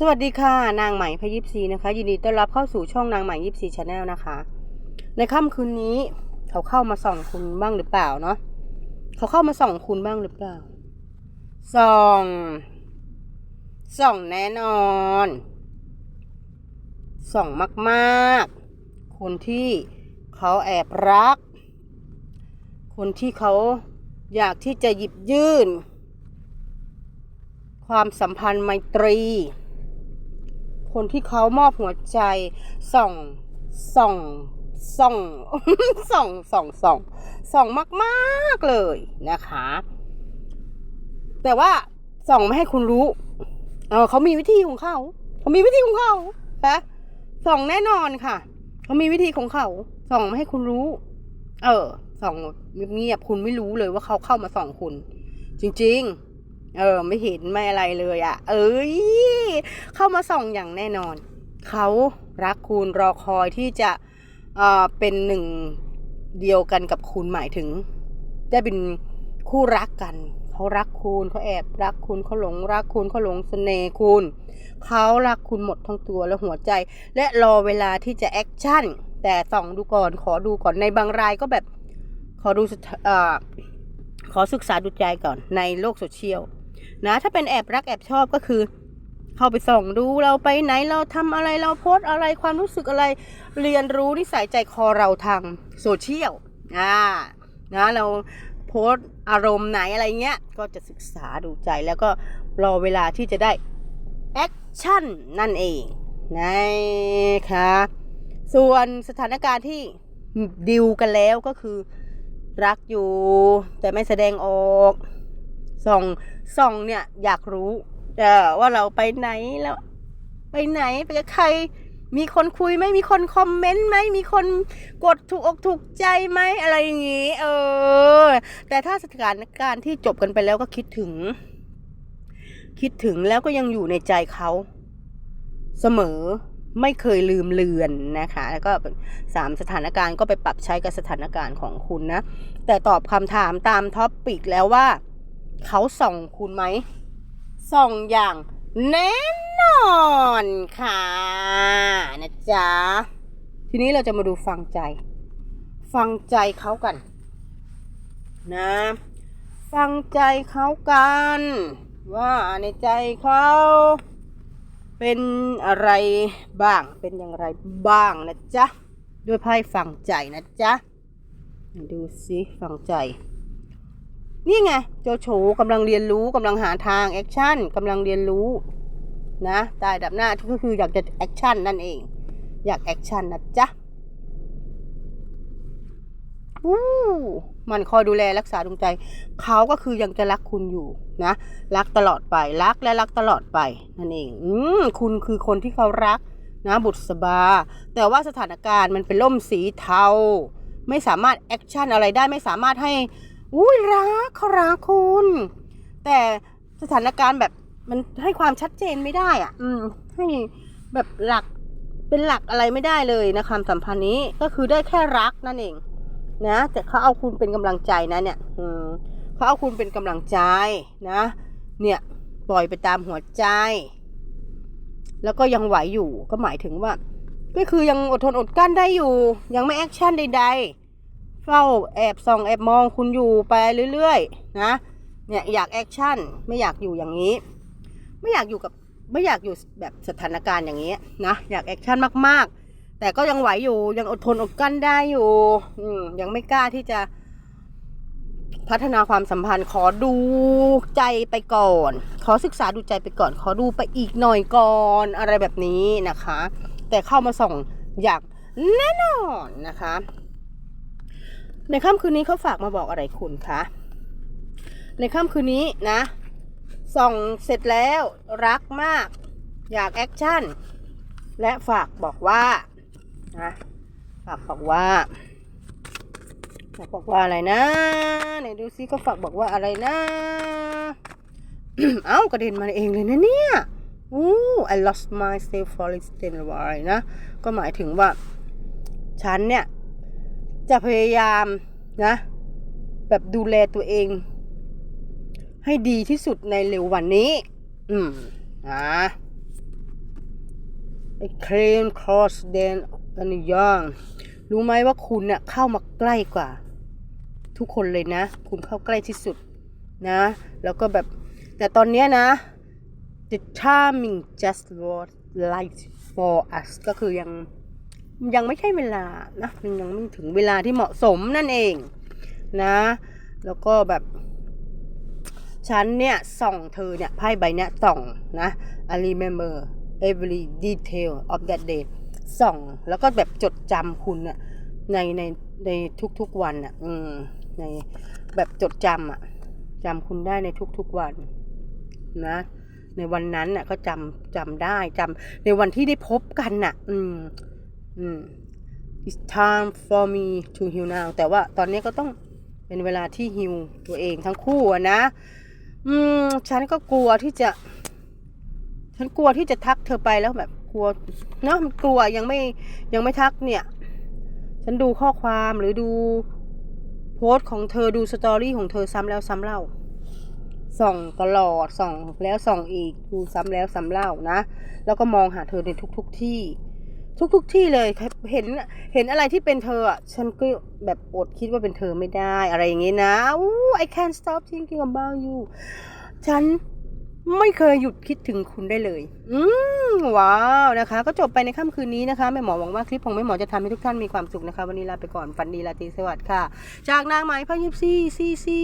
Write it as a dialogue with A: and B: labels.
A: สวัสดีค่ะนางใหม่พยิบซีนะคะ ยินดีต้อนรับเข้าสู่ช่องนางใหม่ยิบซีชาแนลนะคะ ในค่ำคืนนี้เขาเข้ามาส่องคุณบ้างหรือเปล่าเนาะเขาเข้ามาส่องคุณบ้างหรือเปล่าส่องส่องแน่นอนส่องมากๆ คนที่เขาแอบรัก คนที่เขาอยากที่จะหยิบยื่น ความสัมพันธ์ไมตรี คนที่เขามอบหัวใจส่องส่องส่องส่องส่องส่องส่องมากๆเลยนะคะ แต่ว่าส่องไม่ให้คุณรู้เออเขามีวิธีของเขาเขามีวิธีของเขานะส่องแน่นอนค่ะเขามีวิธีของเขาส่องไม่ให้คุณรู้ เออส่องเงียบๆคุณไม่รู้เลยว่าเขาเข้ามาส่องคุณ จริง ๆ เออ ไม่เห็นไม่อะไรเลยอะ่ะ เอ้ย เข้ามาส่องอย่างแน่นอน เขารักคุณรอคอยที่จะเอ่อเป็นหนึ่งเดียวกันกับคุณหมายถึง ได้เป็นคู่รักกันเขารักคุณเขาแอบรักคุณเขาหลงรักคุณเขาหลงเสน่ห์คุณเขารักคุณหมดทั้งตัวและหัวใจ และรอเวลาที่จะแอคชั่น แต่ส่องดูก่อนขอดูก่อนในบางรายก็แบบขอดูเอ่อขอศึกษาดูใจก่อนในโลกโซเชียลนะถ้าเป็นแอบรักแอบชอบก็คือ เข้าไปส่องดูเราไปไหนเราทำอะไรเราโพสอะไรความรู้สึกอะไร เรียนรู้นิสัยใจคอเราทางโซเชียลอ่านะเราโพสอารมณ์ไหนอะไรเงี้ย ก็จะศึกษาดูใจแล้วก็รอเวลาที่จะได้แอคชั่นนั่นเองนะคะส่วนสถานการณ์ที่ดิวกันแล้วก็คือรักอยู่ แต่ไม่แสดงออกส่องส่องเนี่ยอยากรู้ ว่าเราไปไหนแล้วไปไหนไปกับใคร มีคนคุยไหมมีคนคอมเมนต์ไหมมีคนกดถูกอกถูกใจไหมอะไรอย่างงี้ เออ แต่ถ้าสถานการณ์ที่จบกันไปแล้วก็คิดถึง คิดถึงแล้วก็ยังอยู่ในใจเขา เสมอไม่เคยลืมเลือนนะคะ แล้วก็สามสถานการณ์ก็ไปปรับใช้กับสถานการณ์ของคุณนะ แต่ตอบคำถามตามท็อปปิกแล้วว่า เขาส่องคุณไหม สองอย่างแน่นอนค่ะ นะจ๊ะ ทีนี้เราจะมาดูฟังใจ ฟังใจเขากัน นะ ฟังใจเขากัน ว่าในใจเขาเป็นอะไรบ้าง เป็นอย่างไรบ้างนะจ๊ะ ด้วยไพ่ฟังใจนะจ๊ะ ดูสิฟังใจ นี่ไงโจโฉกำลังเรียนรู้กำลังหาทางแอคชั่นกำลังเรียนรู้นะตายดับหน้าก็คืออยากจะแอคชั่นนั่นเอง อยากแอคชั่นนะจ๊ะอู้มันคอยดูแลรักษาดวงใจ เขาก็คือยังจะรักคุณอยู่นะ รักตลอดไปรักและรักตลอดไปนั่นเอง อืมคุณคือคนที่เขารักนะบุตรสบา แต่ว่าสถานการณ์มันเป็นล่มสีเทา ไม่สามารถแอคชั่นอะไรได้ไม่สามารถให้ อุ้ยรักเขารักคุณ แต่สถานการณ์แบบมันให้ความชัดเจนไม่ได้อะ อืม ให้แบบหลักเป็นหลักอะไรไม่ได้เลยนะความสัมพันธ์นี้ก็คือได้แค่รักนั่นเอง นะ แต่เขาเอาคุณเป็นกำลังใจนะเนี่ย อืมเขาเอาคุณเป็นกำลังใจนะ เนี่ยปล่อยไปตามหัวใจ แล้วก็ยังไหวอยู่ก็หมายถึงว่า ก็คือยังอดทนอดกลั้นได้อยู่ ยังไม่แอคชั่นใด ๆ เฝ้าแอบส่องแอบมองคุณอยู่ไปเรื่อยๆนะเนี่ยอยากแอคชั่นไม่อยากอยู่อย่างนี้ ไม่อยากอยู่กับไม่อยากอยู่แบบสถานการณ์อย่างนี้นะอยากแอคชั่นมากๆ แต่ก็ยังไหวอยู่ยังอดทนอดกลั้นได้อยู่อืยังไม่กล้าที่จะพัฒนาความสัมพันธ์ขอดูใจไปก่อน ขอศึกษาดูใจไปก่อน ขอดูไปอีกหน่อยก่อนอะไรแบบนี้นะคะ แต่เข้ามาส่องอยางแน่นอนนะคะ ในค่ำคืนนี้เขาฝากมาบอกอะไรคุณคะ ในค่ำคืนนี้นะ ส่องเสร็จแล้วรักมาก อยากแอคชั่น และฝากบอกว่านะฝากบอกว่าฝากบอกว่าอะไรนะไหนดูซิก็ฝากบอกว่าอะไรนะ เอ้ากระเด็นมาเองเลยนะเนี่ยอู้ I lost myself for a little while นะ ก็หมายถึงว่า ฉันเนี่ย จะพยายามนะ แบบดูแลตัวเอง ให้ดีที่สุดในเร็ววันนี้ อืมนะ I came close then and young รู้ไหมว่าคุณเนี่ยเข้ามาใกล้กว่า ทุกคนเลยนะ คุณเข้าใกล้ที่สุดนะ แล้วก็แบบ แต่ตอนเนี้ยนะ the timing just was right for us ก็คือยัง ยังไม่ใช่เวลานะมันยังไม่ถึงเวลาที่เหมาะสมนั่นเองนะ แล้วก็แบบฉันเนี่ยส่องเธอเนี่ยไพ่ใบเนี้ยส่องนะ I remember every detail of that day ส่อง แล้วก็แบบจดจำคุณอะในในในทุกๆวันอะอืมในแบบจดจำอะจำคุณได้ในทุกๆวันนะ ในวันนั้นน่ะก็จำจำได้จำในวันที่ได้พบกันน่ะ อืม อืม it's time for me to heal now แต่ว่าตอนนี้ก็ต้องเป็นเวลาที่ฮิวตัวเองทั้งคู่นะ อืม ฉันก็กลัวที่จะ ฉันกลัวที่จะทักเธอไปแล้วแบบกลัวเนาะมันกลัวยังไม่ยังไม่ทักเนี่ย ฉันดูข้อความหรือดูโพสต์ของเธอดูสตอรี่ของเธอซ้ำแล้วซ้ำเล่าส่องตลอดส่องแล้วส่องอีกดูซ้ำแล้วซ้ำเล่านะ แล้วก็มองหาเธอในทุก ๆทที่ ทุกๆทที่เลยเห็นเห็นอะไรที่เป็นเธออะฉันก็แบบอดคิดว่าเป็นเธอไม่ได้ อะไรอย่างงี้นะอู้ I can't stop thinking about you ฉันไม่เคยหยุดคิดถึงคุณได้เลย อืมว้าวนะคะ ก็จบไปในค่ำคืนนี้นะคะแม่หมอหวังว่าคลิปของแม่หมอจะทำให้ทุกท่านมีความสุขนะคะ วันนี้ลาไปก่อนฝันดีราตรีสวัสดิ์ค่ะ จากนางไหมพระยิปซี่ซีซี